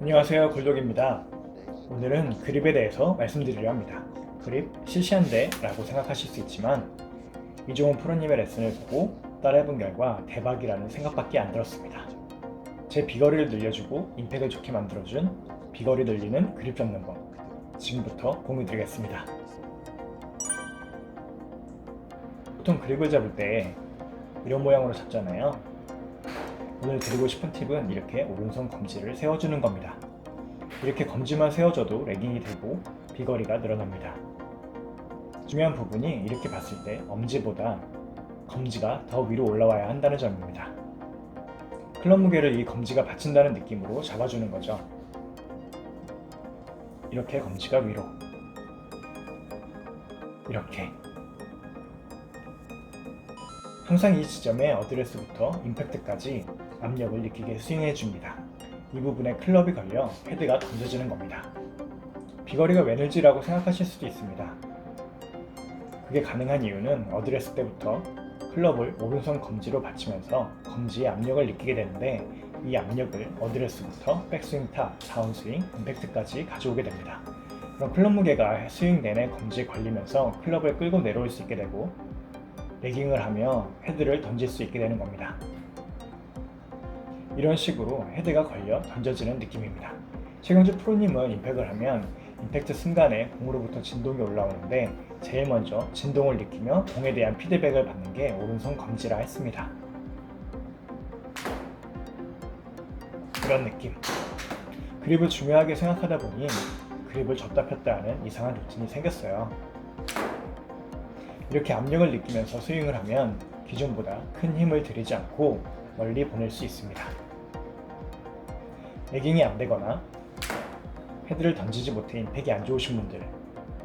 안녕하세요 굴독입니다. 오늘은 그립에 대해서 말씀드리려 합니다. 그립 시시한데 라고 생각하실 수 있지만 이종훈 프로님의 레슨을 보고 따라해본 결과 대박이라는 생각밖에 안 들었습니다. 제 비거리를 늘려주고 임팩을 좋게 만들어준 비거리 늘리는 그립 잡는 법 지금부터 공유드리겠습니다. 보통 그립을 잡을 때 이런 모양으로 잡잖아요 오늘 드리고 싶은 팁은 이렇게 오른손 검지를 세워주는 겁니다. 이렇게 검지만 세워줘도 레깅이 되고 비거리가 늘어납니다. 중요한 부분이 이렇게 봤을 때 엄지보다 검지가 더 위로 올라와야 한다는 점입니다. 클럽 무게를 이 검지가 받친다는 느낌으로 잡아주는 거죠. 이렇게 검지가 위로. 이렇게. 항상 이 지점에 어드레스부터 임팩트까지 압력을 느끼게 스윙해 줍니다. 이 부분에 클럽이 걸려 헤드가 던져지는 겁니다. 비거리가 왜 늘지라고 생각하실 수도 있습니다. 그게 가능한 이유는 어드레스 때부터 클럽을 오른손 검지로 받치면서 검지에 압력을 느끼게 되는데 이 압력을 어드레스부터 백스윙 탑, 다운스윙, 임팩트까지 가져오게 됩니다. 그럼 클럽 무게가 스윙 내내 검지에 걸리면서 클럽을 끌고 내려올 수 있게 되고 레깅을 하며 헤드를 던질 수 있게 되는 겁니다. 이런 식으로 헤드가 걸려 던져지는 느낌입니다. 최경주 프로님은 임팩을 하면 임팩트 순간에 공으로부터 진동이 올라오는데 제일 먼저 진동을 느끼며 공에 대한 피드백을 받는 게 오른손 검지라 했습니다. 그런 느낌. 그립을 중요하게 생각하다 보니 그립을 줬다 폈다 하는 이상한 루틴이 생겼어요. 이렇게 압력을 느끼면서 스윙을 하면 기존보다 큰 힘을 들이지 않고 멀리 보낼 수 있습니다. 레깅이 안 되거나 헤드를 던지지 못해 임팩이 안 좋으신 분들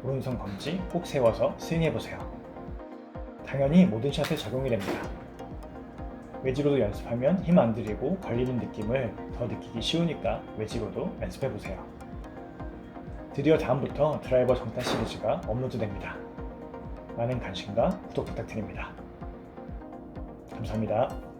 오른손 검지 꼭 세워서 스윙해 보세요. 당연히 모든 샷에 적용이 됩니다. 외지로도 연습하면 힘 안 들이고 걸리는 느낌을 더 느끼기 쉬우니까 외지로도 연습해 보세요. 드디어 다음부터 드라이버 정타 시리즈가 업로드됩니다. 많은 관심과 구독 부탁드립니다. 감사합니다.